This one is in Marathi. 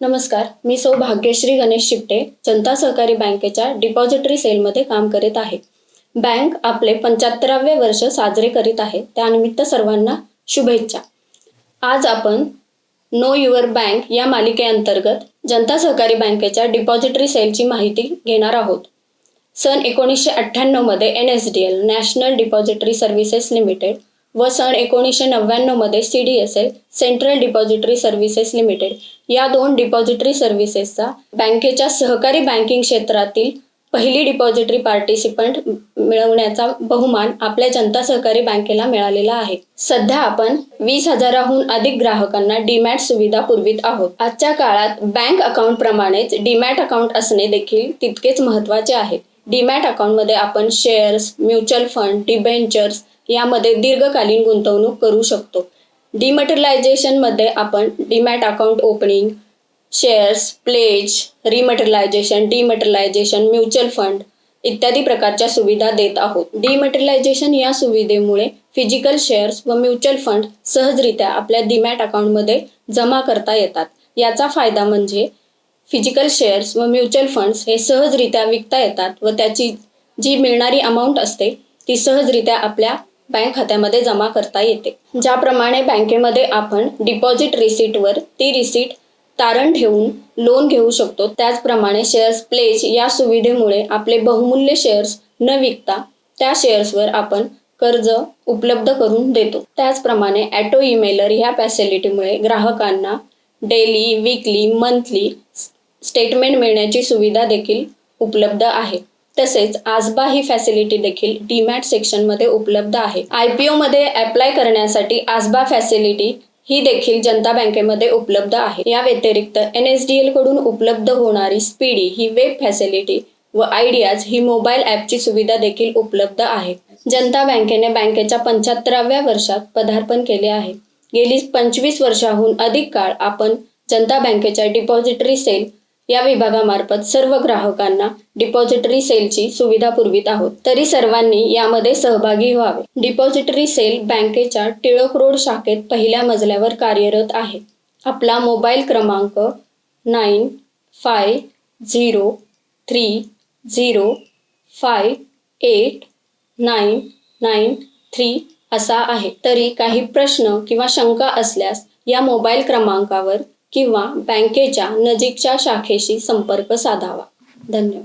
नमस्कार मी सौ भाग्यश्री गणेश शिपटे जनता सहकारी बँकेच्या डिपॉझिटरी सेलमध्ये काम करीत आहे. बँक आपले पंच्याहत्तरावे वर्ष साजरे करीत आहे. त्यानिमित्त सर्वांना शुभेच्छा. आज आपण नो युअर बँक या मालिकेअंतर्गत जनता सहकारी बँकेच्या डिपॉझिटरी सेलची माहिती घेणार आहोत. सन एकोणीसशे अठ्ठ्याण्णवमध्ये N S D L national depository services limited व सन एकोणीसशे नव्याण्णवमध्ये C D S L central depository services limited या दोन डिपॉझिटरी सर्व्हिसेसचा बँकेच्या सहकारी बँकिंग क्षेत्रातील पहिली डिपॉझिटरी पार्टिसिपंट मिळवण्याचा बहुमान आपल्या जनता सहकारी बँकेला मिळालेला आहे. सध्या आपण वीस हजाराहून अधिक ग्राहकांना डीमॅट सुविधा पुरवित आहोत. आजच्या काळात बँक अकाउंट प्रमाणेच डीमॅट अकाउंट असणे देखील तितकेच महत्त्वाचे आहे. डीमॅट अकाउंटमध्ये आपण शेअर्स म्युच्युअल फंड डिबेंचर्स यामध्ये दीर्घकालीन गुंतवणूक करू शकतो. डिमटेरियलायझेशनमध्ये आपण demat account opening shares pledge rematerialisation dematerialisation mutual fund इत्यादी प्रकारच्या सुविधा देत आहोत. डिमटेरियलायझेशन या सुविधेमुळे फिजिकल शेअर्स व म्युच्युअल फंड सहजरित्या आपल्या डीमॅट अकाउंटमध्ये जमा करता येतात. याचा फायदा म्हणजे फिजिकल शेअर्स व म्युच्युअल फंड्स हे सहजरित्या विकता येतात व त्याची जी मिळणारी अमाऊंट असते ती सहजरित्या आपल्या बँक खात्यामध्ये जमा करता येते. ज्याप्रमाणे बँकेमध्ये आपण डिपॉझिट रिसीटवर ती रिसीट तारण ठेवून लोन घेऊ शकतो. त्याचप्रमाणे शेअर्स प्लेज या सुविधेमुळे आपले बहुमूल्य शेअर्स न विकता त्या शेअर्सवर आपण कर्ज उपलब्ध करून देतो. त्याचप्रमाणे ॲटो ईमेलर ह्या फॅसिलिटीमुळे ग्राहकांना डेली विकली मंथली स्टेटमेंट मिळण्याची सुविधा देखील उपलब्ध आहे. तसेच आजबा ही फॅसिलिटी देखील डीमॅट सेक्शनमध्ये उपलब्ध आहे. आय पी ओमध्ये अप्लाय करण्यासाठी आजबा फॅसिलिटी ही देखील जनता बँकेमध्ये उपलब्ध आहे. या व्यतिरिक्त एन एस डी एलकडून उपलब्ध होणारी स्पीडी ही वेब फॅसिलिटी व आयडियाज ही मोबाईल ॲपची सुविधा देखील उपलब्ध आहे. जनता बँकेने बँकेच्या पंच्याहत्तराव्या वर्षात पदार्पण केले आहे. गेली पंचवीस वर्षाहून अधिक काळ आपण जनता बँकेच्या डिपॉझिटरी सेल या विभागामार्फत सर्व ग्राहकांना डिपॉझिटरी सेलची सुविधा पुरवित आहोत. तरी सर्वांनी यामध्ये सहभागी व्हावे. डिपॉझिटरी सेल बँकेच्या टिळक रोड शाखेत पहिल्या मजल्यावर कार्यरत आहे. आपला मोबाईल क्रमांक nine five zero three zero five eight nine nine three असा आहे. तरी काही प्रश्न किंवा शंका असल्यास या मोबाईल क्रमांकावर किंवा बँकेच्या नजीकच्या शाखेशी संपर्क साधावा. धन्यवाद.